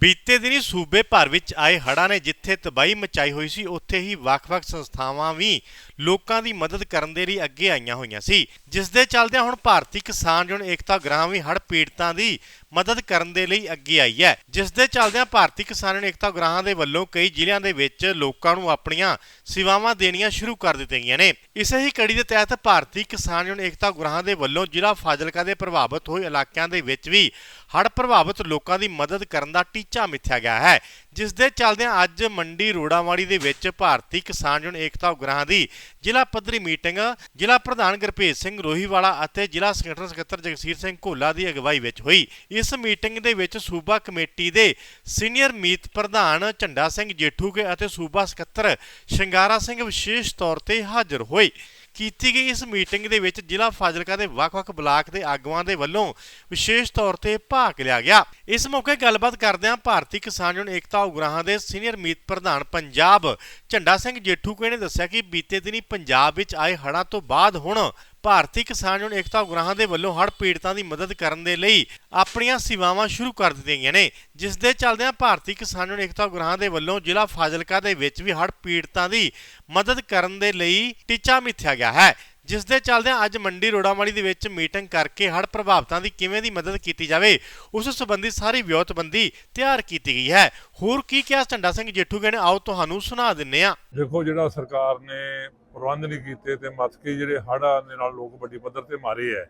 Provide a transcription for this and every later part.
ਬੀਤੇ ਦਿਨੀ ਸੂਬੇ ਭਰ ਵਿੱਚ ਆਏ ਹੜ੍ਹਾਂ ਨੇ ਜਿੱਥੇ ਤਬਾਹੀ ਮਚਾਈ ਹੋਈ ਸੀ, ਉੱਥੇ ਹੀ ਵੱਖ-ਵੱਖ ਸੰਸਥਾਵਾਂ ਵੀ ਲੋਕਾਂ ਦੀ ਮਦਦ ਕਰਨ ਦੇ ਲਈ ਅੱਗੇ ਆਈਆਂ ਹੋਈਆਂ ਸੀ। ਜਿਸ ਦੇ ਚੱਲਦਿਆਂ ਹੁਣ ਭਾਰਤੀ ਕਿਸਾਨ ਯੂਨੀਅਨ ਏਕਤਾ ਗ੍ਰਾਮ ਵੀ ਹੜ੍ਹ ਪੀੜਤਾਂ ਦੀ ਮਦਦ ਕਰਨ ਦੇ ਲਈ ਅੱਗੇ ਆਈ ਹੈ। ਜਿਸ ਦੇ ਚੱਲਦਿਆਂ ਭਾਰਤੀ ਕਿਸਾਨ ਯੂਨੀਅਨ ਏਕਤਾ ਗ੍ਰਾਮ ਦੇ ਵੱਲੋਂ ਕਈ ਜ਼ਿਲ੍ਹਿਆਂ ਦੇ ਵਿੱਚ ਲੋਕਾਂ ਨੂੰ ਆਪਣੀਆਂ ਸੇਵਾਵਾਂ ਦੇਣੀਆਂ ਸ਼ੁਰੂ ਕਰ ਦਿੱਤੀਆਂ ਗਈਆਂ ਨੇ। ਇਸੇ ਹੀ ਕੜੀ ਦੇ ਤਹਿਤ ਭਾਰਤੀ ਕਿਸਾਨ ਯੂਨੀਅਨ ਏਕਤਾ ਗ੍ਰਾਮ ਦੇ ਵੱਲੋਂ ਜ਼ਿਲ੍ਹਾ ਫਾਜ਼ਿਲਕਾ ਦੇ ਪ੍ਰਭਾਵਿਤ ਹੋਏ ਇਲਾਕਿਆਂ ਦੇ ਵਿੱਚ ਵੀ ਹੜ੍ਹ ਪ੍ਰਭਾਵਿਤ ਲੋਕਾਂ ਦੀ ਮਦਦ ਕਰਨ ਦਾ ਟੀਚਾ ਮਿੱਥਿਆ ਗਿਆ ਹੈ। ਜਿਸ ਦੇ ਚੱਲਦਿਆਂ ਅੱਜ ਮੰਡੀ ਰੋੜਾਵਾੜੀ ਦੇ ਵਿੱਚ ਭਾਰਤੀ ਕਿਸਾਨ ਯੂਨੀਅਨ ਏਕਤਾ ਉਗਰਾਹਾਂ ਦੀ ਜ਼ਿਲ੍ਹਾ ਪੱਧਰੀ ਮੀਟਿੰਗ ਜ਼ਿਲ੍ਹਾ ਪ੍ਰਧਾਨ ਗੁਰਭੇਜ ਸਿੰਘ ਰੋਹੀਵਾਲਾ ਅਤੇ ਜ਼ਿਲ੍ਹਾ ਸੰਗਠਨ ਸਕੱਤਰ ਜਗਸੀਰ ਸਿੰਘ ਘੋਲਾ ਦੀ ਅਗਵਾਈ ਵਿੱਚ ਹੋਈ। ਇਸ ਮੀਟਿੰਗ ਦੇ ਵਿੱਚ ਸੂਬਾ ਕਮੇਟੀ ਦੇ ਸੀਨੀਅਰ ਮੀਤ ਪ੍ਰਧਾਨ ਝੰਡਾ ਸਿੰਘ ਜੇਠੂਕੇ ਅਤੇ ਸੂਬਾ ਸਕੱਤਰ ਸ਼ਿੰਗਾਰਾ ਸਿੰਘ ਵਿਸ਼ੇਸ਼ ਤੌਰ ਤੇ ਹਾਜ਼ਰ ਹੋਏ। ਕੀਤੀ ਗਈ ਇਸ ਮੀਟਿੰਗ ਦੇ ਵਿੱਚ ਜ਼ਿਲ੍ਹਾ ਫਾਜ਼ਿਲਕਾ ਦੇ ਵੱਖ-ਵੱਖ ਬਲਾਕ ਦੇ ਆਗੂਆਂ ਦੇ ਵੱਲੋਂ ਵਿਸ਼ੇਸ਼ ਤੌਰ ਤੇ ਭਾਗ ਲਿਆ ਗਿਆ। ਇਸ ਮੌਕੇ ਗੱਲਬਾਤ ਕਰਦਿਆਂ ਭਾਰਤੀ ਕਿਸਾਨ ਯੂਨੀਅਨ ਏਕਤਾ ਉਗਰਾਹਾਂ ਦੇ ਸੀਨੀਅਰ ਮੀਤ ਪ੍ਰਧਾਨ ਪੰਜਾਬ ਝੰਡਾ ਸਿੰਘ ਜੇਠੂਕੇ ਨੇ ਦੱਸਿਆ ਕਿ ਬੀਤੇ ਦਿਨੀ ਪੰਜਾਬ ਵਿੱਚ ਆਏ ਹੜ੍ਹਾਂ ਤੋਂ ਬਾਅਦ ਹੁਣ ਭਾਰਤੀ ਕਿਸਾਨ ਯੂਨੀਅਨ ਏਕਤਾ ਉਗਰਾਹਾਂ ਦੇ ਵੱਲੋਂ ਹੜ੍ਹ ਪੀੜਤਾਂ ਦੀ ਮਦਦ ਕਰਨ ਦੇ ਲਈ ਆਪਣੀਆਂ ਸੇਵਾਵਾਂ ਸ਼ੁਰੂ ਕਰ ਦਿੱਤੀਆਂ ਗਈਆਂ ਨੇ, ਜਿਸ ਦੇ ਚੱਲਦਿਆਂ ਭਾਰਤੀ ਕਿਸਾਨ ਯੂਨੀਅਨ ਏਕਤਾ ਉਗਰਾਹਾਂ ਦੇ ਵੱਲੋਂ ਜ਼ਿਲ੍ਹਾ ਫਾਜ਼ਿਲਕਾ ਦੇ ਵਿੱਚ ਵੀ ਹੜ੍ਹ ਪੀੜਤਾਂ ਦੀ ਮਦਦ ਕਰਨ ਦੇ ਲਈ ਟੀਚਾ ਮਿੱਥਿਆ ਗਿਆ ਹੈ। ਜਿਸ ਦੇ ਚੱਲਦਿਆਂ ਅੱਜ ਮੰਡੀ ਰੋੜਾਮਾੜੀ ਦੇ ਵਿੱਚ ਮੀਟਿੰਗ ਕਰਕੇ ਹੜ੍ਹ ਪ੍ਰਭਾਵਿਤਾਂ ਦੀ ਕਿਵੇਂ ਦੀ ਮਦਦ ਕੀਤੀ ਜਾਵੇ, ਉਸ ਸੰਬੰਧੀ ਸਾਰੀ ਵਿਉਂਤਬੰਦੀ ਤਿਆਰ ਕੀਤੀ ਗਈ ਹੈ। ਹੋਰ ਕੀ ਕਿਹਾ ਝੰਡਾ ਸਿੰਘ ਜੇਠੂਗੇ ਨੇ ਆਓ ਤੁਹਾਨੂੰ ਸੁਣਾ ਦਿੰਨੇ ਆ ਦੇਖੋ, ਜਿਹੜਾ ਸਰਕਾਰ ਨੇ ਪ੍ਰਬੰਧ ਨਹੀਂ ਕੀਤੇ ਤੇ ਮਤਕੀ ਜਿਹੜੇ ਹੜ੍ਹਾਂ ਦੇ ਨਾਲ ਲੋਕ ਵੱਡੀ ਪੱਧਰ ਤੇ ਮਾਰੇ ਹੈ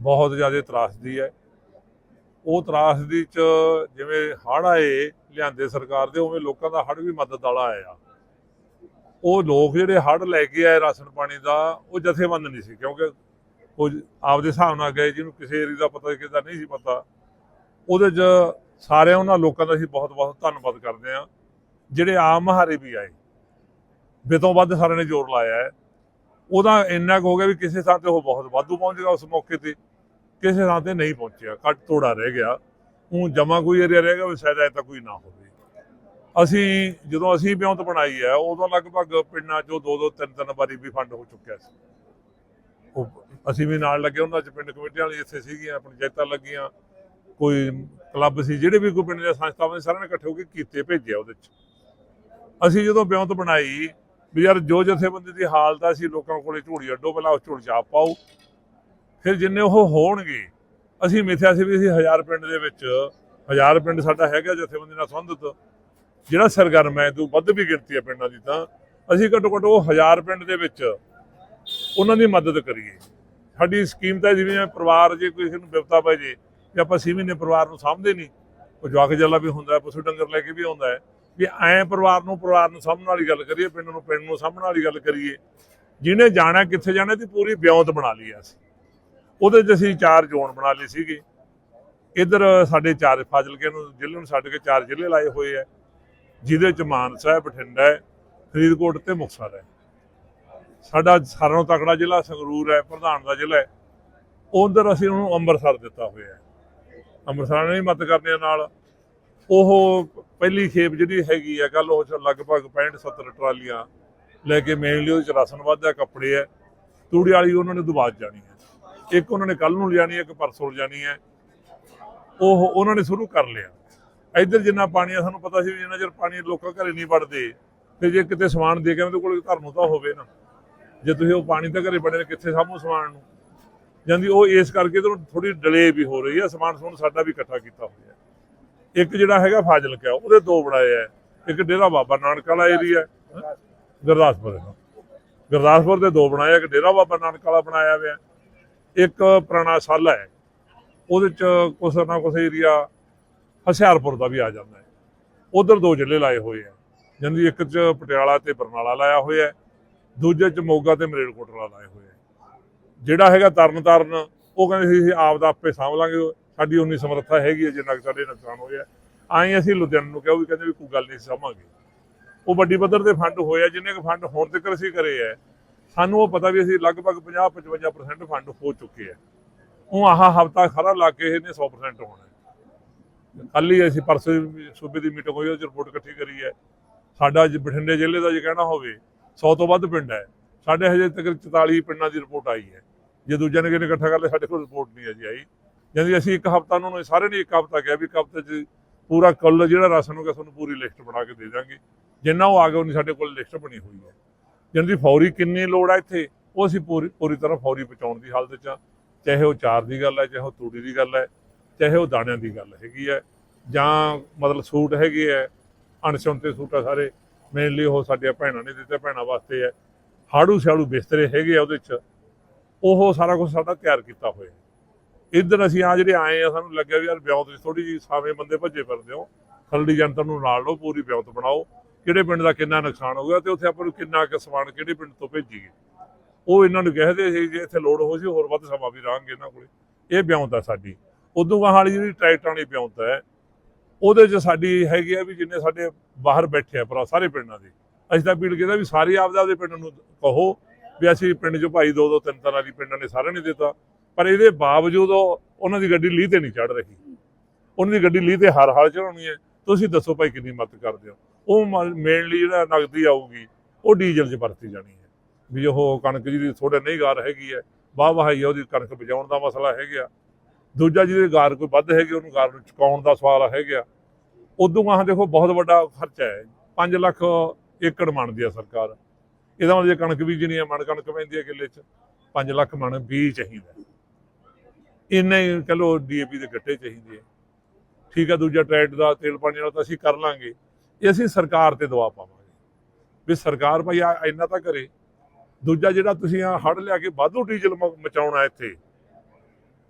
ਬਹੁਤ ਜ਼ਿਆਦਾ ਤਰਾਸਦੀ ਹੈ ਉਹ ਤਰਾਸਦੀ ਚ ਜਿਵੇਂ ਹੜ੍ਹ ਆਏ ਲਿਆਂਦੇ ਸਰਕਾਰ ਦੇ, ਉਵੇਂ ਲੋਕਾਂ ਦਾ ਹੜ ਵੀ ਮਦਦ ਵਾਲਾ ਆਇਆ। ਉਹ ਲੋਕ ਜਿਹੜੇ ਹੜ੍ਹ ਲੈ ਕੇ ਆਏ ਰਾਸ਼ਨ ਪਾਣੀ ਦਾ, ਉਹ ਜਥੇਬੰਦ ਨਹੀਂ ਸੀ, ਕਿਉਂਕਿ ਉਹ ਆਪਦੇ ਹਿਸਾਬ ਨਾਲ ਗਏ, ਜਿਹਨੂੰ ਕਿਸੇ ਏਰੀਆ ਦਾ ਪਤਾ ਕਿਸੇ ਦਾ ਨਹੀਂ ਸੀ ਪਤਾ। ਉਹਦੇ 'ਚ ਸਾਰਿਆਂ, ਉਹਨਾਂ ਲੋਕਾਂ ਦਾ ਅਸੀਂ ਬਹੁਤ ਬਹੁਤ ਧੰਨਵਾਦ ਕਰਦੇ ਹਾਂ। ਜਿਹੜੇ ਆਮ ਮਹਾਰੇ ਵੀ ਆਏ ਬਿਤੋਂ ਵੱਧ ਸਾਰਿਆਂ ਨੇ ਜ਼ੋਰ ਲਾਇਆ ਹੈ। ਉਹਦਾ ਇੰਨਾ ਕੁ ਹੋ ਗਿਆ ਵੀ ਕਿਸੇ ਥਾਂ ਤੇ ਉਹ ਬਹੁਤ ਵਾਧੂ ਪਹੁੰਚ ਗਿਆ ਉਸ ਮੌਕੇ ਤੇ, ਕਿਸੇ ਥਾਂ ਤੇ ਨਹੀਂ ਪਹੁੰਚਿਆ ਘੱਟ ਤੋੜਾ ਰਹਿ ਗਿਆ। ਉਹ ਜਮਾ ਕੋਈ ਏਰੀਆ ਰਹਿ ਗਿਆ ਵੀ ਸ਼ਾਇਦ ਐ ਤਾਂ ਕੋਈ ਨਾ ਹੋਵੇ। ਅਸੀਂ ਜਦੋਂ ਅਸੀਂ ਵਿਉਂਤ ਬਣਾਈ ਹੈ, ਉਦੋਂ ਲਗਭਗ ਪਿੰਡਾਂ 'ਚੋਂ ਦੋ ਦੋ ਤਿੰਨ ਤਿੰਨ ਵਾਰੀ ਵੀ ਫੰਡ ਹੋ ਚੁੱਕਿਆ ਸੀ। ਉਹ ਅਸੀਂ ਵੀ ਨਾਲ ਲੱਗੇ, ਉਹਨਾਂ 'ਚ ਪਿੰਡ ਕਮੇਟੀਆਂ ਵਾਲੀ ਇੱਥੇ ਸੀਗੀਆਂ, ਪੰਚਾਇਤਾਂ ਲੱਗੀਆਂ। ਕੋਈ ਕਲੱਬ ਸੀ, ਜਿਹੜੇ ਵੀ ਕੋਈ ਪਿੰਡ ਦੀਆਂ ਸੰਸਥਾਵਾਂ ਸੀ, ਸਾਰਿਆਂ ਨੇ ਇਕੱਠੇ ਹੋ ਕੇ ਕੀਤੇ, ਭੇਜਿਆ ਉਹਦੇ 'ਚ। ਅਸੀਂ ਜਦੋਂ ਬਿਉਂਤ ਬਣਾਈ, ਵੀ ਯਾਰ ਜੋ ਜਥੇਬੰਦੀ ਦੀ ਹਾਲਤ ਆ ਸੀ ਲੋਕਾਂ ਕੋਲੇ ਝੋੜੀ ਅੱਡੋ, ਪਹਿਲਾਂ ਉਸ ਝੋੜੀ ਆਪ ਪਾਓ। ਫਿਰ ਜਿੰਨੇ ਉਹ ਹੋਣਗੇ, ਅਸੀਂ ਮਿਥਿਆ ਸੀ ਵੀ ਅਸੀਂ ਹਜ਼ਾਰ ਪਿੰਡ ਦੇ ਵਿੱਚ, ਹਜ਼ਾਰ ਪਿੰਡ ਸਾਡਾ ਹੈਗਾ ਜਥੇਬੰਦੀ ਨਾਲ ਸੰਬੰਧਿਤ। ਜਿਹੜਾ ਸਰਗਰਮ ਹੈ ਤੋਂ ਵੱਧ ਵੀ ਗਿਣਤੀ ਹੈ ਪਿੰਡਾਂ ਦੀ ਤਾਂ। ਅਸੀਂ ਘੱਟੋ ਘੱਟ ਉਹ ਹਜ਼ਾਰ ਪਿੰਡ ਦੇ ਵਿੱਚ ਉਹਨਾਂ ਦੀ ਮਦਦ ਕਰੀਏ। ਸਾਡੀ ਸਕੀਮ ਤਾਂ ਜਿਵੇਂ ਪਰਿਵਾਰ ਜੇ ਕਿਸੇ ਨੂੰ ਬਿਪਤਾ ਪੈ ਜੇ ਤੇ ਆਪਾਂ ਛੇ ਮਹੀਨੇ ਪਰਿਵਾਰ ਨੂੰ ਸਾਂਭਦੇ ਨਹੀਂ, ਉਹ ਜਵਾਕ ਜੱਲਾ ਵੀ ਹੁੰਦਾ ਹੈ, ਪਸ਼ੂ ਡੰਗਰ ਲੈ ਕੇ ਵੀ ਆਉਂਦਾ ਹੈ। ਵੀ ਐਂ ਪਰਿਵਾਰ ਨੂੰ ਪਰਿਵਾਰ ਨੂੰ ਸਾਂਭਣ ਵਾਲੀ ਗੱਲ ਕਰੀਏ, ਪਿੰਡ ਨੂੰ ਪਿੰਡ ਨੂੰ ਸਾਂਭਣ ਵਾਲੀ ਗੱਲ ਕਰੀਏ। ਜਿਹਨੇ ਜਾਣਾ, ਕਿੱਥੇ ਜਾਣਾ ਦੀ ਪੂਰੀ ਬਿਉਂਤ ਬਣਾ ਲਈ ਅਸੀਂ। ਉਹਦੇ 'ਚ ਅਸੀਂ ਚਾਰ ਜ਼ੋਨ ਬਣਾ ਲਈ ਸੀਗੇ। ਇਧਰ ਸਾਡੇ ਚਾਰ ਫਾਜ਼ਿਲਕੇ ਨੂੰ, ਜ਼ਿਲ੍ਹੇ ਨੂੰ ਛੱਡ ਕੇ ਚਾਰ ਜ਼ਿਲ੍ਹੇ ਲਾਏ ਹੋਏ ਆ ਜਿਹਦੇ 'ਚ ਮਾਨਸਾ ਹੈ ਬਠਿੰਡਾ ਹੈ, ਫਰੀਦਕੋਟ ਤੇ ਮੁਕਤਸਰ ਹੈ। ਸਾਡਾ ਸਾਰਿਆਂ ਨਾਲੋਂ ਤਕੜਾ ਜ਼ਿਲ੍ਹਾ ਸੰਗਰੂਰ ਹੈ, ਪ੍ਰਧਾਨ ਦਾ ਜ਼ਿਲ੍ਹਾ ਹੈ। ਉਧਰ ਅਸੀਂ ਉਹਨੂੰ ਅੰਮ੍ਰਿਤਸਰ ਦਿੱਤਾ ਹੋਇਆ ਹੈ। ਅੰਮ੍ਰਿਤਸਰ ਨੇ ਵੀ ਮਦਦ ਕਰਨੇ ਨਾਲ। ਉਹ ਪਹਿਲੀ ਖੇਪ ਜਿਹੜੀ ਹੈਗੀ ਆ ਕੱਲ ਉਹ 'ਚ ਲਗਭਗ 65 70 ਟਰਾਲੀਆਂ ਲੈ ਕੇ ਮੇਨਲੀ ਉਹਦੇ ਚ ਰਾਸ਼ਨ ਵਾਧਾ ਕੱਪੜੇ ਹੈ। ਤੂੜੀ ਵਾਲੀ ਉਹਨਾਂ ਨੇ ਦੁਬਾਰਾ ਜਾਣੀ ਹੈ। ਇੱਕ ਉਹਨਾਂ ਨੇ ਕੱਲ ਨੂੰ ਲਿਜਾਣੀ ਹੈ, ਇੱਕ ਪਰਸੋਂ ਲਿਜਾਣੀ ਹੈ। ਉਹ, ਉਹਨਾਂ ਨੇ ਸ਼ੁਰੂ ਕਰ ਲਿਆ। ਇੱਧਰ ਜਿੰਨਾ ਪਾਣੀ ਆ, ਸਾਨੂੰ ਪਤਾ ਸੀ ਵੀ ਜਿੰਨਾ ਚਿਰ ਪਾਣੀ ਲੋਕਾਂ ਘਰੇ ਨਹੀਂ ਵੜਦੇ, ਤੇ ਜੇ ਕਿਤੇ ਸਮਾਨ ਦੇ ਕੇ ਉਹਦੇ ਕੋਲ, ਘਰ ਨੂੰ ਤਾਂ ਹੋਵੇ ਨਾ। ਜੇ ਤੁਸੀਂ ਉਹ ਪਾਣੀ ਤਾਂ ਘਰੇ ਬੜੇ ਕਿੱਥੇ ਸਾਹਮਣੇ ਸਮਾਨ ਨੂੰ? ਜਾਂਦੀ ਉਹ ਇਸ ਕਰਕੇ ਤਾਂ ਥੋੜੀ ਡਿਲੇ ਵੀ ਹੋ ਰਹੀ ਹੈ ਸਮਾਨ ਸਮੂਨ ਸਾਡਾ ਵੀ ਇਕੱਠਾ ਕੀਤਾ ਹੋਇਆ ਇੱਕ ਜਿਹੜਾ ਹੈਗਾ ਫਾਜ਼ਿਲਕਾ, ਉਹਦੇ ਦੋ ਬਣਾਏ ਆ। ਇੱਕ ਡੇਰਾ ਬਾਬਾ ਨਾਨਕ ਵਾਲਾ ਏਰੀਆ ਗੁਰਦਾਸਪੁਰ ਦਾ। ਗੁਰਦਾਸਪੁਰ ਦੇ ਦੋ ਬਣਾਏ ਇੱਕ ਡੇਰਾ ਬਾਬਾ ਨਾਨਕ ਵਾਲਾ ਬਣਾਇਆ ਹੋਇਆ। ਇੱਕ ਪੁਰਾਣਾ ਸਾਲਾ ਹੈ। ਉਹਦੇ ਚ ਕੁਛ ਨਾ ਕੁਛ ਏਰੀਆ ਹਸ਼ਿਆਰਪੁਰ ਦਾ ਵੀ ਆ ਜਾਂਦਾ ਹੈ। ਉਧਰ ਦੋ ਜ਼ਿਲ੍ਹੇ ਲਾਏ ਹੋਏ ਆ। ਜਾਂਦੀ ਇੱਕ ਚ ਪਟਿਆਲਾ ਤੇ ਬਰਨਾਲਾ ਲਾਇਆ ਹੋਇਆ ਹੈ। ਦੂਜੇ ਚ ਮੋਗਾ ਤੇ ਮਰੇਲਕੋਟਲਾ ਲਾਏ ਹੋਏ ਆ। ਜਿਹੜਾ ਹੈਗਾ ਤਰਨ ਤਾਰਨ ਉਹ ਕਹਿੰਦੇ ਸੀ, ਅਸੀਂ ਆਪ ਦਾ ਆਪੇ ਸਾਂਭ ਲਾਂਗੇ। ਸਾਡੀ ਉਨੀ ਸਮਰੱਥਾ ਹੈਗੀ ਹੈ ਜਿੰਨਾ ਕੁ ਸਾਡੇ ਨੁਕਸਾਨ ਹੋਇਆ ਆਏ ਅਸੀਂ ਲੁਧਿਆਣਾ ਨੂੰ ਕਿਹਾ, ਉਹ ਵੀ ਕਹਿੰਦੇ ਵੀ ਕੋਈ ਗੱਲ ਨਹੀਂ ਸਾਂਭਾਂਗੇ। ਉਹ ਵੱਡੀ ਪੱਧਰ ਤੇ ਫੰਡ ਹੋਇਆ, ਜਿੰਨੇ ਕੁ ਫੰਡ ਹੁਣ ਤੱਕ ਅਸੀਂ ਕਰੇ ਹੈ ਸਾਨੂੰ ਉਹ ਪਤਾ ਵੀ ਅਸੀਂ ਲਗਭਗ 50 55% ਫੰਡ ਹੋ ਚੁੱਕੇ ਆ। ਉਹ ਆਹ ਹਫਤਾ ਖਰਾ ਲਾ ਕੇ ਇਹਨੇ 100% ਹੋਣਾ ਕੱਲ ਹੀ ਅਸੀਂ ਪਰਸੋਂ ਸੂਬੇ ਦੀ ਮੀਟਿੰਗ ਹੋਈ, ਉਹਦੇ 'ਚ ਰਿਪੋਰਟ ਇਕੱਠੀ ਕਰੀ ਹੈ। ਸਾਡਾ ਜੇ ਬਠਿੰਡੇ ਜ਼ਿਲ੍ਹੇ ਦਾ ਜੇ ਕਹਿਣਾ ਹੋਵੇ 100 ਤੋਂ ਵੱਧ ਪਿੰਡ ਹੈ। ਸਾਡੇ ਹਜੇ ਤੱਕ 44 ਪਿੰਡਾਂ ਦੀ ਰਿਪੋਰਟ ਆਈ ਹੈ। ਜੇ ਦੂਜਿਆਂ ਨੇ ਕਿਨੇ ਇਕੱਠਾ ਕਰ ਲਿਆ, ਸਾਡੇ ਕੋਲ ਰਿਪੋਰਟ ਨਹੀਂ ਹੈ ਜੀ ਆਈ ਜਾਂਦੀ ਅਸੀਂ ਇੱਕ ਹਫਤਾ ਉਹਨਾਂ ਨੂੰ ਸਾਰੇ ਨੇ ਇੱਕ ਹਫਤਾ ਕਿਹਾ ਵੀ ਇੱਕ ਹਫ਼ਤੇ 'ਚ ਪੂਰਾ ਕੁੱਲ ਜਿਹੜਾ ਰਾਸ਼ਨ ਹੋਗਾ ਤੁਹਾਨੂੰ ਪੂਰੀ ਲਿਸਟ ਬਣਾ ਕੇ ਦੇ ਦਾਂਗੇ। ਜਿੰਨਾ ਉਹ ਆ ਗਿਆ ਉਹਨੀ ਸਾਡੇ ਕੋਲ ਲਿਸਟ ਬਣੀ ਹੋਈ ਹੈ। ਜਾਂਦੀ ਫੌਰੀ ਕਿੰਨੀ ਲੋੜ ਹੈ ਇੱਥੇ, ਉਹ ਅਸੀਂ ਪੂਰੀ ਪੂਰੀ ਤਰ੍ਹਾਂ ਫੌਰੀ ਪਹੁੰਚਾਉਣ ਦੀ ਹਾਲਤ 'ਚ ਹਾਂ। ਚਾਹੇ ਉਹ ਚਾਰ ਦੀ ਗੱਲ ਹੈ, ਚਾਹੇ ਉਹ ਤੂੜੀ ਦੀ ਗੱਲ ਹੈ ਚਾਹੇ ਉਹ ਦਾਣਿਆਂ ਦੀ ਗੱਲ ਹੈਗੀ ਹੈ ਜਾਂ ਮਤਲਬ ਸੂਟ ਹੈਗੇ ਹੈ ਅਣਸੁਣਤੇ ਸੂਟ ਆ ਸਾਰੇ ਮੇਨਲੀ ਉਹ ਸਾਡੀਆਂ ਭੈਣਾਂ ਨੇ ਦਿੱਤੇ, ਭੈਣਾਂ ਵਾਸਤੇ ਹੈ। ਹਾੜੂ ਸ਼ਾੜੂ ਬਿਸਤਰੇ ਹੈਗੇ ਆ ਉਹਦੇ 'ਚ, ਉਹ ਸਾਰਾ ਕੁਝ ਸਾਡਾ ਤਿਆਰ ਕੀਤਾ ਹੋਇਆ ਇੱਧਰ ਅਸੀਂ ਆ ਜਿਹੜੇ ਆਏ ਆ, ਸਾਨੂੰ ਲੱਗਿਆ ਵੀ ਯਾਰ ਵਿਉਂਤ ਵਿੱਚ ਥੋੜੀ ਜਿਹੀ ਸਾਵੇਂ ਬੰਦੇ ਭੱਜੇ ਫਿਰਦੇ ਹੋ। ਖਲੜੀ ਜਨਤਾ ਨੂੰ ਨਾਲ ਲਓ, ਪੂਰੀ ਵਿਉਂਤ ਬਣਾਓ। ਕਿਹੜੇ ਪਿੰਡ ਦਾ ਕਿੰਨਾ ਨੁਕਸਾਨ ਹੋ ਗਿਆ ਤੇ ਉੱਥੇ ਆਪਾਂ ਨੂੰ ਕਿੰਨਾ ਕੁ ਸਮਾਨ ਕਿਹੜੇ ਪਿੰਡ ਤੋਂ ਭੇਜੀਏ। ਉਹ ਇਹਨਾਂ ਨੂੰ ਕਹਦੇ ਸੀ, ਜੇ ਇੱਥੇ ਲੋੜ ਹੋ ਸੀ ਹੋਰ ਵੱਧ ਸਮਾਂ ਵੀ ਰਹਾਂਗੇ ਇਹਨਾਂ ਕੋਲੇ। ਇਹ ਵਿਉਂਤ ਆ ਸਾਡੀ। ਉਦੋਂ ਗਾਹਾਂ ਵਾਲੀ ਜਿਹੜੀ ਟਰੈਕਟਰਾਂ ਵਾਲੀ ਵਿਉਂਤ ਹੈ, ਉਹਦੇ 'ਚ ਸਾਡੀ ਹੈਗੀ ਆ ਵੀ ਜਿੰਨੇ ਸਾਡੇ ਬਾਹਰ ਬੈਠੇ ਆ ਭਰਾ, ਸਾਰੇ ਪਿੰਡਾਂ ਦੇ। ਅਸੀਂ ਤਾਂ ਅਪੀਲ ਕੀਤਾ ਵੀ ਸਾਰੇ ਆਪਦੇ ਆਪਦੇ ਪਿੰਡ ਨੂੰ ਕਹੋ ਵੀ ਅਸੀਂ ਪਿੰਡ 'ਚ ਭਾਈ ਦੋ ਦੋ ਤਿੰਨ ਤਰ੍ਹਾਂ ਦੀ ਪਿੰਡਾਂ ਨੇ ਸਾਰਿਆਂ ਨੇ ਦਿੱਤਾ। ਪਰ ਇਹਦੇ ਬਾਵਜੂਦ ਉਹ- ਉਹਨਾਂ ਦੀ ਗੱਡੀ ਲੀਹ ਤੇ ਨਹੀਂ ਚੜ ਰਹੀ। ਉਹਨਾਂ ਦੀ ਗੱਡੀ ਲੀਹ ਤੇ ਹਰ ਹਾਲ ਚੜਾਉਣੀ ਹੈ। ਤੁਸੀਂ ਦੱਸੋ ਭਾਈ ਕਿੰਨੀ ਮਦਦ ਕਰਦੇ ਹੋ? ਉਹ ਮੇਨਲੀ ਜਿਹੜਾ ਨਗਦੀ ਆਊਗੀ, ਉਹ ਡੀਜ਼ਲ 'ਚ ਵਰਤੀ ਜਾਣੀ ਹੈ। ਵੀ ਉਹ ਕਣਕ ਜਿਹਦੀ ਥੋੜੇ ਨਹੀਂ ਗਾਰ ਹੈਗੀ ਹੈ ਵਾਹ ਵਾਹ ਹੀ ਉਹਦੀ ਕਣਕ ਬਚਾਉਣ ਦਾ ਮਸਲਾ ਹੈਗਾ। ਦੂਜਾ ਜਿਹਦੇ ਗਾਰ ਕੋਈ ਵੱਧ ਹੈਗੀ, ਉਹਨੂੰ ਗਾਰ ਨੂੰ ਚੁਕਾਉਣ ਦਾ ਸਵਾਲ ਹੈਗਾ। ਉਦੋਂ ਆਹ ਦੇਖੋ, ਬਹੁਤ ਵੱਡਾ ਖਰਚਾ ਹੈ। 5 ਲੱਖ ਏਕੜ ਮੰਨਦੀ ਆ ਸਰਕਾਰ। ਇਹਦਾ ਮਤਲਬ ਜੇ ਕਣਕ ਬੀਜਣੀ ਹੈ ਮਣ ਕਣਕ ਪੈਂਦੀ ਹੈ ਕਿੱਲੇ 'ਚ। 5 ਲੱਖ ਮਣ ਬੀਜ ਚਾਹੀਦਾ ਇੰਨਾ ਹੀ ਚਲੋ ਡੀਏਪੀ ਦੇ ਗੱਟੇ ਚਾਹੀਦੇ ਆ। ਠੀਕ ਆ, ਦੂਜਾ ਟਰੈਕਟ ਦਾ ਤੇਲ ਪਾਣੀ ਵਾਲਾ ਤਾਂ ਅਸੀਂ ਕਰ ਲਾਂਗੇ। ਇਹ ਅਸੀਂ ਸਰਕਾਰ ਤੇ ਦਬਾਅ ਪਾਵਾਂਗੇ। ਵੀ ਸਰਕਾਰ ਭਾਈ ਆ, ਇੰਨਾ ਤਾਂ ਕਰੇ। ਦੂਜਾ ਜਿਹੜਾ ਤੁਸੀਂ ਆ ਹੜ ਲਿਆ ਕੇ ਵਾਧੂ ਡੀਜ਼ਲ ਮ- ਮਚਾਉਣਾ ਇੱਥੇ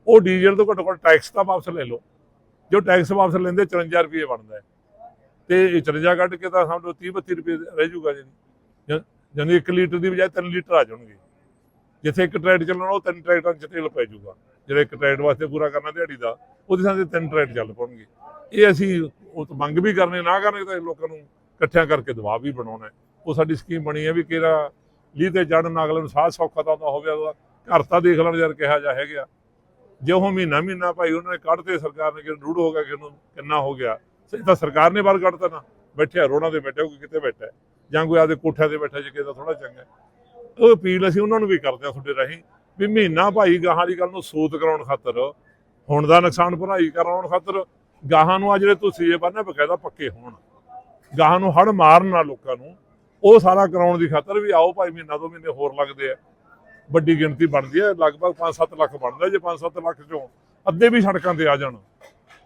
ਉਹ ਡੀਜ਼ਲ ਤੋਂ ਘੱਟੋ ਘੱਟ ਟੈਕਸ ਤਾਂ ਵਾਪਸ ਲੈ ਲਓ। ਜੋ ਟੈਕਸ ਵਾਪਸ ਲੈਂਦੇ 54 ਰੁਪਏ ਬਣਦਾ ਹੈ। ਤੇ 54 ਕੱਢ ਕੇ ਤਾਂ ਸਮਝੋ 30 32 ਰੁਪਏ ਰਹਿ ਜਾਊਗਾ ਜੀ ਜਾਨੀ 1 ਲੀਟਰ ਦੀ ਬਜਾਏ 3 ਲੀਟਰ ਆ ਜਾਣਗੇ। ਜਿੱਥੇ ਇੱਕ ਟਰੈਕਟ ਚੱਲਣਾ ਉਹ ਤਿੰਨ ਟਰੈਕਟਰਾਂ 'ਚ ਤੇਲ ਪੈ ਜਾਊਗਾ। ਜਿਹੜਾ ਇੱਕ ਟਰੈਕਟਰ ਵਾਸਤੇ ਪੂਰਾ ਕਰਨਾ ਦਿਹਾੜੀ ਦਾ, ਉਹਦੇ ਥਾਂ ਤਿੰਨ ਟਰੈਕਟਰ ਚੱਲ ਪਾਉਣਗੇ। ਇਹ ਅਸੀਂ ਉਹ ਮੰਗ ਵੀ ਕਰਨੇ, ਨਾ ਕਰਨੇ ਤਾਂ ਲੋਕਾਂ ਨੂੰ ਇਕੱਠਿਆਂ ਕਰਕੇ ਦਬਾਅ ਵੀ ਬਣਾਉਣਾ ਉਹ ਸਾਡੀ ਸਕੀਮ ਬਣੀ ਹੈ ਵੀ ਕਿਹੜਾ ਲੀਹ ਤੇ ਚੜਨ ਅਗਲੇ ਨੂੰ ਸਾਹ ਸੌਖਾ ਤਾਂ ਹੋਵੇ, ਉਹਦਾ ਘਰ ਤਾਂ ਦੇਖ ਲੈਣ ਯਾਰ ਕਿਹਾ ਜਾ ਹੈਗਾ। ਜੇ ਉਹ ਮਹੀਨਾ ਮਹੀਨਾ ਭਾਈ ਉਹਨਾਂ ਨੇ ਕੱਢਤੇ ਸਰਕਾਰ ਨੇ ਕਿ ਡੂੜ ਹੋ ਗਿਆ, ਕਿ ਉਹਨੂੰ ਕਿੰਨਾ ਹੋ ਗਿਆ। ਇਹ ਤਾਂ ਸਰਕਾਰ ਨੇ ਬਾਹਰ ਕੱਢਤਾ ਨਾ। ਬੈਠਿਆ ਰੋਣਾ ਦੇ ਬੈਠੇ ਕੋਈ ਕਿਤੇ ਬੈਠਾ ਜਾਂ ਕੋਈ ਆਪਦੇ ਕੋਠਿਆਂ ਤੇ ਬੈਠਾ ਜੇ, ਕਿਸੇ ਥੋੜਾ ਚੰਗਾ ਉਹ ਅਪੀਲ ਅਸੀਂ ਉਹਨਾਂ ਨੂੰ ਵੀ ਕਰਦੇ ਹਾਂ ਤੁਹਾਡੇ ਰਾਹੀਂ ਵੀ ਮਹੀਨਾ ਭਾਈ ਗਾਹਾਂ ਦੀ ਗੱਲ ਨੂੰ ਸੋਤ ਕਰਾਉਣ ਖਾਤਰ, ਹੁਣ ਦਾ ਨੁਕਸਾਨ ਭਰਾਈ ਕਰਾਉਣ ਖਾਤਰ, ਗਾਹਾਂ ਨੂੰ ਆ ਜਿਹੜੇ ਤੁਸੀਂ ਇਹ ਬੰਨੇ ਬਕਾਇਦਾ ਪੱਕੇ ਹੋਣ। ਗਾਹਾਂ ਨੂੰ ਹੜ ਮਾਰਨ ਨਾ ਲੋਕਾਂ ਨੂੰ, ਉਹ ਸਾਰਾ ਕਰਾਉਣ ਦੀ ਖਾਤਰ ਵੀ ਆਓ ਭਾਈ, ਮਹੀਨਾ ਦੋ ਮਹੀਨੇ ਹੋਰ ਲੱਗਦੇ ਆ। ਵੱਡੀ ਗਿਣਤੀ ਬਣਦੀ ਹੈ ਲਗਭਗ 5-7 ਲੱਖ ਬਣਦਾ ਜੇ 5-7 ਲੱਖ ਚੋਂ ਅੱਧੇ ਵੀ ਸੜਕਾਂ ਤੇ ਆ ਜਾਣ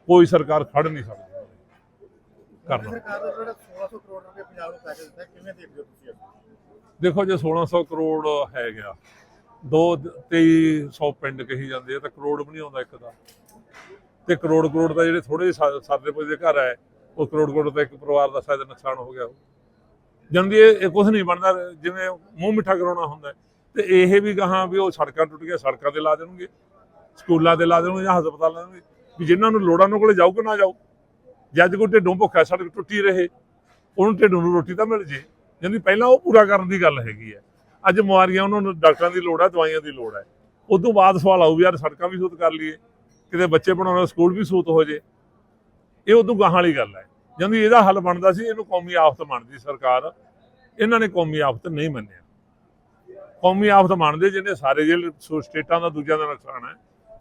ਕੋਈ ਸਰਕਾਰ ਖੜ ਨਹੀਂ ਸਕਦੀ ਕਰਨਾ ਸਰਕਾਰ ਦਾ ਜਿਹੜਾ 1600 ਕਰੋੜ ਰੁਪਏ ਪੰਜਾਬ ਨੂੰ ਪੈਕੇਜ ਦਿੱਤਾ ਕਿਵੇਂ ਦੇਖਦੇ ਹੋ ਤੁਸੀਂ? ਦੇਖੋ ਜੇ 1600 ਕਰੋੜ ਹੈ ਗਿਆ ਦੋ 2300 ਪਿੰਡ ਕਹੀ ਜਾਂਦੇ ਆ ਤਾਂ ਕਰੋੜ ਵੀ ਨਹੀਂ ਆਉਂਦਾ ਇੱਕ ਦਾ ਤੇ ਕਰੋੜ ਕਰੋੜ ਦਾ ਜਿਹੜੇ ਥੋੜੇ ਸਰਦੇ ਪੁੱਜਦੇ ਘਰ ਹੈ ਉਹ ਕਰੋੜ ਕਰੋੜ ਦਾ ਇੱਕ ਪਰਿਵਾਰ ਦਾ ਸ਼ਾਇਦ ਨੁਕਸਾਨ ਹੋ ਗਿਆ ਹੋ ਜਾਂਦੀ ਇਹ ਕੁਝ ਨਹੀਂ ਬਣਦਾ ਜਿਵੇਂ ਮੂੰਹ ਮਿੱਠਾ ਕਰਾਉਣਾ ਹੁੰਦਾ। ਤੇ ਇਹ ਵੀ ਗਾਹਾਂ ਵੀ ਉਹ ਸੜਕਾਂ ਟੁੱਟ ਗਈਆਂ, ਸੜਕਾਂ ਤੇ ਲਾ ਦੇਣਗੇ, ਸਕੂਲਾਂ ਤੇ ਲਾ ਦੇਣਗੇ ਜਾਂ ਹਸਪਤਾਲਾਂ ਦੇ ਵੀ ਜਿਨ੍ਹਾਂ ਨੂੰ ਲੋੜਾਂ ਨੂੰ ਕੋਲੇ ਜਾਊ ਕਿ ਨਾ ਜਾਊ ਜੇ ਅੱਜ ਕੋਈ ਢਿੱਡੋਂ ਭੁੱਖਾ ਸੜਕ ਟੁੱਟੀ ਰਹੇ, ਉਹਨੂੰ ਢਿੱਡੋਂ ਨੂੰ ਰੋਟੀ ਤਾਂ ਮਿਲ ਜੇ। ਜਾਂਦੀ ਪਹਿਲਾਂ ਉਹ ਪੂਰਾ ਕਰਨ ਦੀ ਗੱਲ ਹੈਗੀ ਹੈ। ਅੱਜ ਬਿਮਾਰੀਆਂ ਉਹਨਾਂ ਨੂੰ ਡਾਕਟਰਾਂ ਦੀ ਲੋੜ ਹੈ, ਦਵਾਈਆਂ ਦੀ ਲੋੜ ਹੈ। ਉਸ ਤੋਂ ਬਾਅਦ ਸਵਾਲ ਆਊ ਵੀ ਯਾਰ ਸੜਕਾਂ ਵੀ ਸੂਤ ਕਰ ਲਈਏ, ਕਿਤੇ ਬੱਚੇ ਪੜਾਉਣਾ ਸਕੂਲ ਵੀ ਸੂਤ ਹੋ ਜੇ। ਇਹ ਉਦੋਂ ਗਾਹਾਂ ਵਾਲੀ ਗੱਲ ਹੈ। ਜਾਂਦੀ ਇਹਦਾ ਹੱਲ ਬਣਦਾ ਸੀ, ਇਹਨੂੰ ਕੌਮੀ ਆਫਤ ਮੰਨਦੀ ਸਰਕਾਰ। ਇਹਨਾਂ ਨੇ ਕੌਮੀ ਆਫਤ ਨਹੀਂ ਮੰਨਿਆ। ਕੌਮੀ ਆਫਤ ਮੰਨਦੇ ਜਿਹਨੇ ਸਾਰੇ ਜਿਹੜੇ ਸੋ ਸਟੇਟਾਂ ਦਾ ਦੂਜਿਆਂ ਦਾ ਨੁਕਸਾਨ ਹੈ,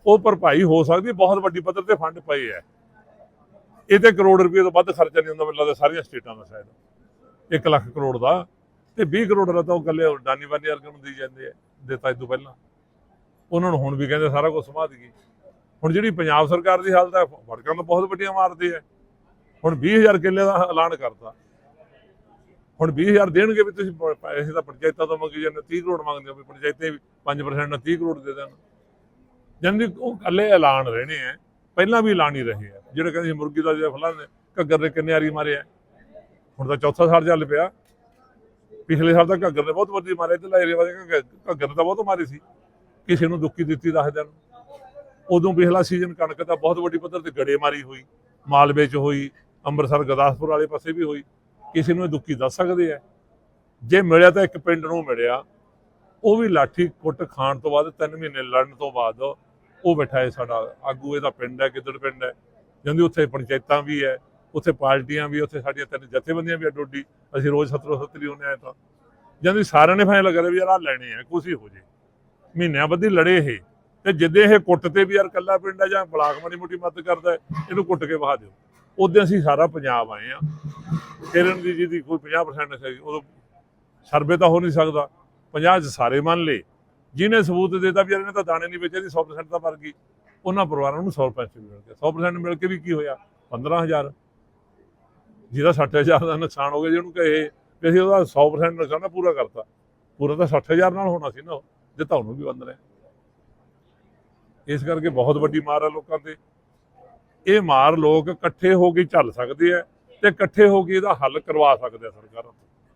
ਉਹ ਭਰਪਾਈ ਹੋ ਸਕਦੀ ਬਹੁਤ ਵੱਡੀ ਪੱਧਰ ਤੇ ਫੰਡ ਪਏ ਹੈ। ਇਹ ਤੇ ਕਰੋੜ ਰੁਪਏ ਤੋਂ ਵੱਧ ਖਰਚਾ ਨਹੀਂ ਹੁੰਦਾ, ਮੈਨੂੰ ਲੱਗਦਾ ਸਾਰੀਆਂ ਸਟੇਟਾਂ ਦਾ ਸ਼ਾਇਦ। 1 ਲੱਖ ਕਰੋੜ ਦਾ ਤੇ 20 ਕਰੋੜ ਦਾ ਤਾਂ ਉਹ ਇਕੱਲੇ ਡਾਨੀ ਬਾਨੀ ਵਰਗਿਆਂ ਨੂੰ ਦੀ ਜਾਂਦੇ ਆ ਦਿੱਤਾ ਇਸ ਤੋਂ ਪਹਿਲਾਂ। ਉਹਨਾਂ ਨੂੰ ਹੁਣ ਵੀ ਕਹਿੰਦੇ ਸਾਰਾ ਕੁਝ ਸਮਾ ਦਈਏ। ਹੁਣ ਜਿਹੜੀ ਪੰਜਾਬ ਸਰਕਾਰ ਦੀ ਹਾਲਤ ਹੈ ਫੜਕਾਂ ਤਾਂ ਬਹੁਤ ਵੱਡੀਆਂ ਮਾਰਦੇ ਆ ਹੁਣ 20000 ਕਿੱਲੇ ਦਾ ਐਲਾਨ ਕਰਤਾ। ਹੁਣ 20000 ਦੇਣਗੇ ਵੀ ਤੁਸੀਂ ਪ- ਪੈਸੇ ਤਾਂ ਪੰਚਾਇਤਾਂ ਤੋਂ ਮੰਗੀ ਜਾਂਦੇ 30 ਕਰੋੜ ਮੰਗਦੇ ਹੋ ਵੀ ਪੰਚਾਇਤਾਂ ਵੀ 5% ਨਾਲ 30 ਕਰੋੜ ਦੇ ਦੇਣ। ਜਾਂਦੀ ਉਹ ਇਕੱਲੇ ਐਲਾਨ ਰਹਿਣੇ ਆ, ਪਹਿਲਾਂ ਵੀ ਐਲਾਨ ਹੀ ਰਹੇ ਆ। ਜਿਹੜੇ ਕਹਿੰਦੇ ਸੀ ਮੁਰਗੀ ਦਾ ਜਿਹੜਾ ਫਲਾਂ ਨੇ ਘੱਗਰ ਨੇ ਕਿੰਨੇ ਵਾਰੀ ਮਾਰਿਆ ਹੁਣ ਤਾਂ ਚੌਥਾ ਸਾਲ ਚੱਲ ਪਿਆ। ਪਿਛਲੇ ਸਾਲ ਤਾਂ ਘੱਗਰ ਨੇ ਬਹੁਤ ਵੱਡੀ ਮਾਰੇ ਤੇ ਲਾਇਰੇ ਵਾਲੇ ਘੱਗਰ ਤਾਂ ਬਹੁਤ ਮਾਰੀ ਸੀ। ਕਿਸੇ ਨੂੰ ਦੁੱਖੀ ਦਿੱਤੀ ਦੱਸ ਦੇਣ ਉਦੋਂ ਪਿਛਲਾ ਸੀਜ਼ਨ ਕਣਕ ਦਾ ਬਹੁਤ ਵੱਡੀ ਪੱਧਰ ਤੇ ਗੜੇ ਮਾਰੀ ਹੋਈ, ਮਾਲਵੇ ਚ ਹੋਈ, ਅੰਮ੍ਰਿਤਸਰ ਗੁਰਦਾਸਪੁਰ ਵਾਲੇ ਪਾਸੇ ਵੀ ਹੋਈ। ਕਿਸੇ ਨੂੰ ਇਹ ਦੁੱਕੀ ਦੱਸ ਸਕਦੇ ਆ। ਜੇ ਮਿਲਿਆ ਤਾਂ ਇੱਕ ਪਿੰਡ ਨੂੰ ਮਿਲਿਆ। ਉਹ ਵੀ ਲਾਠੀ ਕੁੱਟ ਖਾਣ ਤੋਂ ਬਾਅਦ 3 ਮਹੀਨੇ ਲੜਨ ਤੋਂ ਬਾਅਦ ਉਹ ਬੈਠਾ ਹੈ ਸਾਡਾ। ਆਗੂ ਇਹਦਾ ਪਿੰਡ ਹੈ ਕਿੱਧਰ ਪਿੰਡ ਹੈ। ਜਾਂਦੀ ਉੱਥੇ ਪੰਚਾਇਤਾਂ ਵੀ ਹੈ, ਉੱਥੇ ਪਾਰਟੀਆਂ ਵੀ, ਉੱਥੇ ਸਾਡੀਆਂ ਤਿੰਨ ਜਥੇਬੰਦੀਆਂ ਵੀ ਅੱਡੋਡੀ ਅਸੀਂ ਰੋਜ਼ 70 70 ਹੁੰਦੇ ਆ ਤਾਂ। ਜਾਂਦੀ ਸਾਰਿਆਂ ਨੇ ਫਾਇਲ ਕਰਿਆ ਵੀ ਯਾਰ ਆ ਲੈਣੇ ਆ, ਕੁਛ ਹੀ ਹੋ ਜੇ। ਮਹੀਨਿਆਂ ਬੱਧੀ ਲੜੇ ਇਹ। ਤੇ ਜਿੱਦੇ ਇਹ ਕੁੱਟ ਤੇ ਵੀ ਯਾਰ ਕੱਲਾ ਪਿੰਡ ਹੈ ਜਾਂ ਬਲਾਕ ਮਾੜੀ ਮੋਟੀ ਮਦਦ ਕਰਦਾ ਇਹਨੂੰ ਕੁੱਟ ਕੇ ਵਹਾ ਦਿਓ। ਉਦੋਂ ਅਸੀਂ ਸਾਰਾ ਪੰਜਾਬ ਆਏ ਆ ਕਿਰਨ ਦੀ ਜਿਹਦੀ ਕੋਈ 50% ਸੀ ਉਦੋਂ ਸਰਵੇ ਤਾਂ ਹੋ ਨਹੀਂ ਸਕਦਾ। 50 ਚ ਸਾਰੇ ਮੰਨ ਲਏ। ਜਿਹਨੇ ਸਬੂਤ ਦੇਤਾ ਵੀ ਇਹਨੇ ਤਾਂ ਦਾਣੇ ਨਹੀਂ ਵੇਚੇ ਦੀ 100% ਤਾਂ ਮਰ ਗਈ। ਉਹਨਾਂ ਪਰਿਵਾਰਾਂ ਨੂੰ 100% ਮਿਲ ਗਿਆ। 100% ਮਿਲ ਕੇ ਵੀ ਕੀ ਹੋਇਆ? 15000 ਜਿਹਦਾ 60000 ਦਾ ਨੁਕਸਾਨ ਹੋ ਗਿਆ ਜੇ ਉਹਨੂੰ ਕਹੇ ਵੀ ਅਸੀਂ ਉਹਦਾ 100% ਨੁਕਸਾਨ ਨਾ ਪੂਰਾ ਕਰਤਾ। ਪੂਰਾ ਤਾਂ 60000 ਨਾਲ ਹੋਣਾ ਸੀ ਨਾ ਉਹ, ਜੇ ਤੁਹਾਨੂੰ ਵੀ ਬੰਦ ਰਿਹਾ। ਇਸ ਕਰਕੇ ਬਹੁਤ ਵੱਡੀ ਮਾਰ ਹੈ ਲੋਕਾਂ ਤੇ। ਇਹ ਮਾਰ ਲੋਕ ਇਕੱਠੇ ਹੋ ਕੇ ਚੱਲ ਸਕਦੇ ਆ ਤੇ ਇਕੱਠੇ ਹੋ ਕੇ ਇਹਦਾ ਹੱਲ ਕਰਵਾ ਸਕਦੇ ਆ ਸਰਕਾਰਾਂ ਤੋਂ।